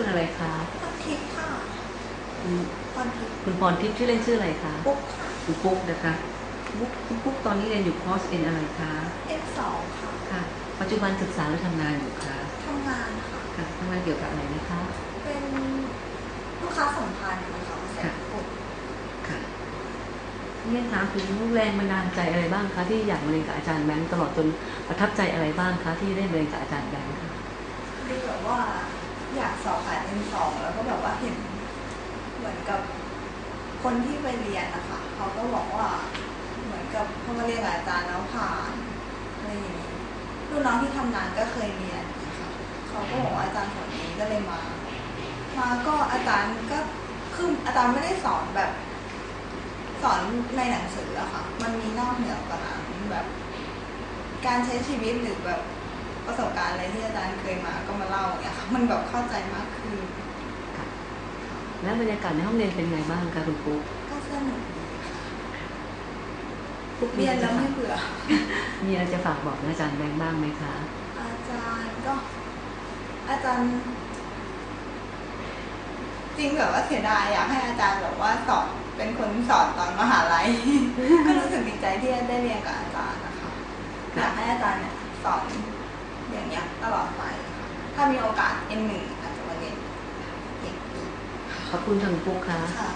คุณอะไรคะพรทิพย์ค่ะคุณพรทิพย์คุณพรทิพย์ชื่อเล่นชื่ออะไรคะปุ๊กค่ะคุณปุ๊กนะคะปุ๊กคุณปุ๊กตอนนี้เรียนอยู่คอร์สเอ็นอะไรคะ F2 ค่ะค่ะปัจจุบันศึกษาหรือทำงานอยู่คะทำงานค่ะค่ะทำงานเกี่ยวกับอะไรนะคะ เป็นลูกค้าสัมพันธ์นะคะภาษาญี่ปุ่นค่ะเรียนถามถึงแรงบันดาลใจอะไรบ้างคะที่อยากมาเรียนกับอาจารย์แบงค์ตลอดจนประทับใจอะไรบ้างคะที่ได้เรียนกับอาจารย์แบงค์คะคือแบบว่าอยาก สอบผ่าน N2 แล้วก็แบบว่าเห็นเหมือนกับคนที่ไปเรียนนะคะเขาก็บอกว่าเหมือนกับพอมาเรียนกับอาจารย์แล้วผ่านอะไรอย่างนี้รุ่นน้องที่ทำงานก็เคยเรียนนะคะเขาก็บอกว่าอาจารย์คนนี้ก็เลยมา มาก็อาจารย์ก็คืออาจารย์ไม่ได้สอนแบบ สอนในหนังสืออะค่ะ มันมีนอกเหนือกว่านั้นแบบ การใช้ชีวิตหรือแบบ ประสบการณ์อะไรที่อาจารย์เคยมาก็มาเล่าอย่างเงี้ยค่ะมันแบบเข้าใจมากขึ้นค่ะแล้วบรรยากาศในห้องเรียนเป็นไงบ้างคะคุณปุ๊กก็สนุกดีค่ะปุ๊กเรียนแล้วไม่เบื่อ มีอะไรจะฝากบอกอาจารย์แบงค์บ้างไหมคะ อาจารย์ก็ อาจารย์ จริงแบบว่าเสียดายอยากให้อาจารย์แบบว่าสอนเป็นคนสอนตอนมหาลัย ก็รู้สึกดีใจที่ได้เรียนกับอาจารย์นะคะ อยากให้อาจารย์เนี่ยสอนอย่างเงี้ยตลอดไปค่ะ ถ้ามีโอกาส N1 อาจจะมาเรียนอีกขอบคุณทางปุ๊กค่ะ ค่ะ